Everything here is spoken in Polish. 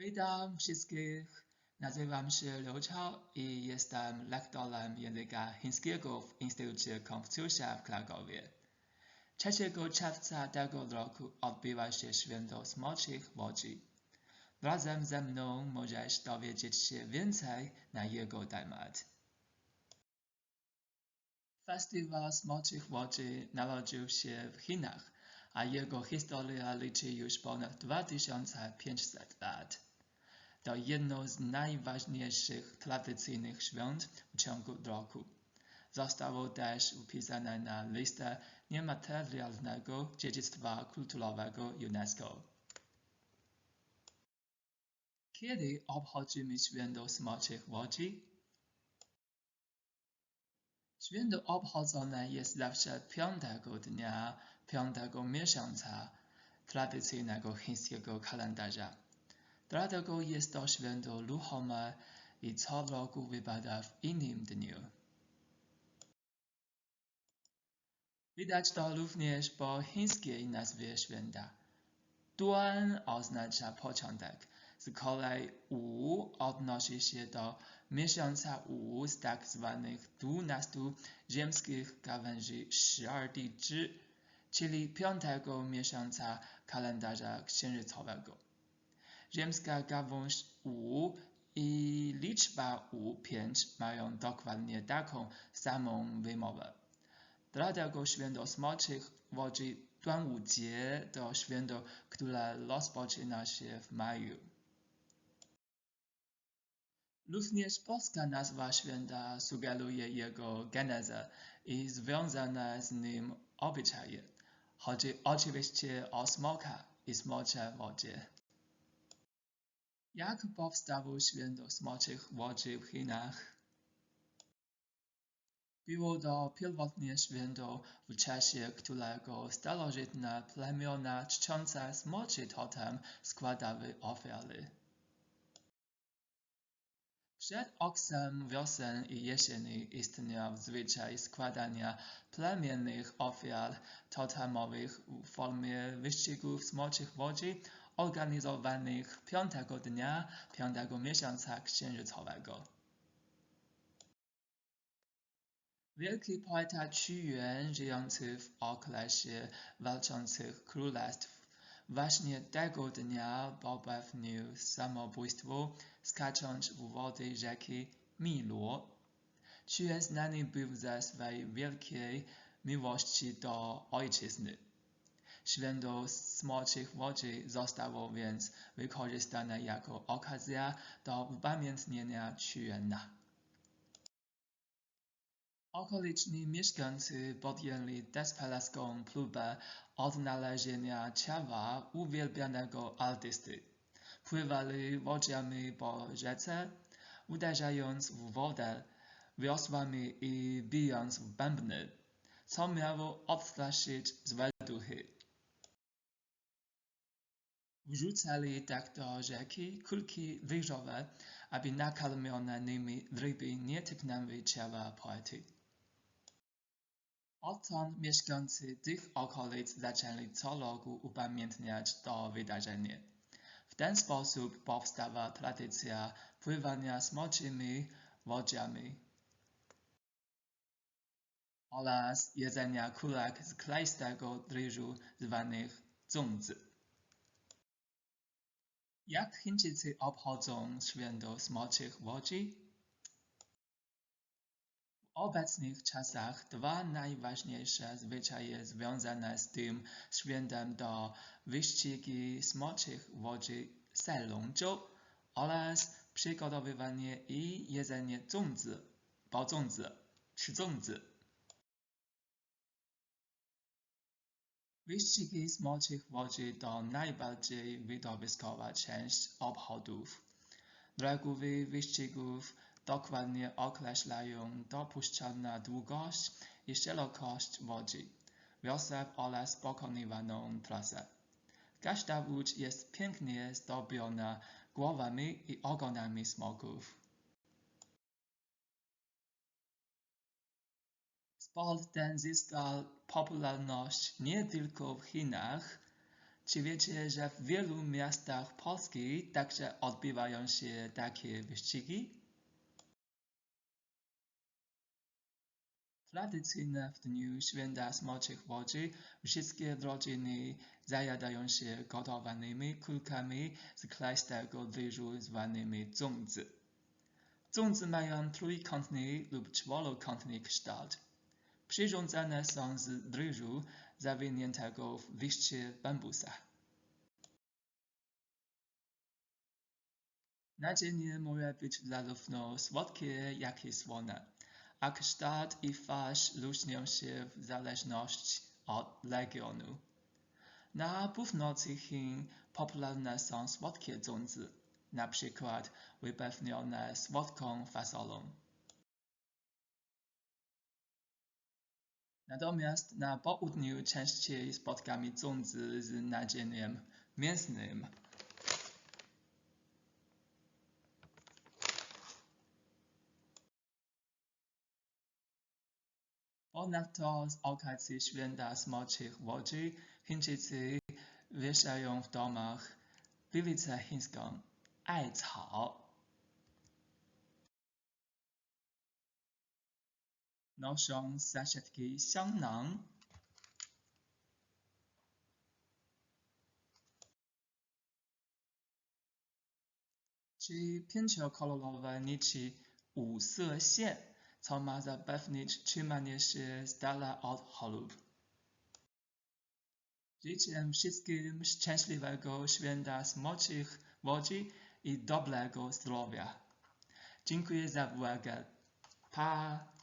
Witam wszystkich. Nazywam się Liu Chao i jestem lektorem języka chińskiego w Instytucie Konfucjusza w Krakowie. 3 czerwca tego roku odbywa się święto Smoczych Łodzi. Razem ze mną możesz dowiedzieć się więcej na jego temat. Festiwal Smoczych Łodzi narodził się w Chinach, a jego historia liczy już ponad 2500 lat. To jedno z najważniejszych tradycyjnych świąt w ciągu roku. Zostało też upisane na listę niematerialnego dziedzictwa kulturowego UNESCO. Kiedy obchodzimy święto Smoczych Łodzi? Święto obchodzone jest zawsze piątego dnia piątego miesiąca tradycyjnego chińskiego kalendarza. Dlatego jest to święto ruchome i co roku wypada w innym dniu. Widać to również po chińskiej nazwie święta. Duan oznacza początek, z kolei Wu odnosi się do miesiąca Wu z tak zwanych dwunastu ziemskich gałęzi 12 Zhi, czyli piątego miesiąca kalendarza księżycowego. Ziemska gałąź Wu i liczba U 5 mają dokładnie taką samą wymowę. Dlatego święto Smoczych Łodzi Duanwujie to święto, które rozpoczyna się w maju. Również polska nazwa święta sugeruje jego genezę i związane z nim obyczaje. Chodzi oczywiście o smoka i smocze wodzie. Jak powstało święto smoczych łodzi w Chinach? Było to pierwotnie święto, w czasie którego starożytne plemiona czczące smoczy totem składały ofiary. Przed okresem wiosen i jesieni istniał zwyczaj składania plemiennych ofiar totemowych w formie wyścigów smoczych łodzi organizowanych piątego dnia piątego miesiąca księżycowego. Wielki poeta Qu Yuan, żyjący w okresie walczących królestw, właśnie tego dnia popełnił samobójstwo, skacząc w wody rzeki Miluo. Qu Yuan znany był ze swej wielkiej miłości do ojczyzny. Święto Smoczych Łodzi zostało więc wykorzystane jako okazja do upamiętnienia Qu Yuana. Okoliczni mieszkańcy podjęli desperacką próbę odnalezienia ciała uwielbianego artysty. Pływali łodziami po rzece, uderzając w wodę wiosłami i bijąc w bębny, co miało odstraszyć złe duchy. Wrzucali tak do rzeki kulki ryżowe, aby nakarmione nimi ryby nie tyknęły ciała poety. Odtąd mieszkańcy tych okolic zaczęli co roku upamiętniać to wydarzenie. W ten sposób powstała tradycja pływania smoczymi łodziami oraz jedzenia kulek z kleistego ryżu zwanych zongzi. Jak Chińczycy obchodzą święto Smoczych Wodzi? W obecnych czasach dwa najważniejsze zwyczaje związane z tym świętem to wyścigi smoczych wodzi Selongzhou oraz przygotowywanie i jedzenie zungzi, bao zungzi, czy zungzi. Wyścigi smoczych łodzi to najbardziej widowiskowa część obchodów. Reguły wyścigów dokładnie określają dopuszczalną długość i szerokość łodzi, wioseł oraz pokonywaną trasę. Każda łódź jest pięknie zdobiona głowami i ogonami smoków. Sport ten zyskał popularność nie tylko w Chinach. Czy wiecie, że w wielu miastach Polski także odbywają się takie wyścigi? Tradycyjnie w dniu święta Smoczych Łodzi wszystkie rodziny zajadają się gotowanymi kulkami z kleistego ryżu zwanymi dzumzy. Dzumzy mają trójkątny lub czworokątny kształt. Przyrządzane są z ryżu zawiniętego w liście bambusa. Nadzienie może być zarówno słodkie, jak i słone, a kształt i farsz różnią się w zależności od regionu. Na północy Chin popularne są słodkie dzunzy, na przykład wypełnione słodką fasolą. Natomiast na południu częściej spotkamy dzunzy z nadzieniem mięsnym. Ponadto z okazji święta Smoczych Łodzi Chińczycy wieszają w domach bywicę chińską 艾草 nó są saszetki săn nặng. Czy nici u sie, co ma zapewnić trzymanie się z dala od chorób. Życzę wszystkim szczęśliwego święta smoczych wodzi i dobrego zdrowia. Dziękuję za uwagę. Pa!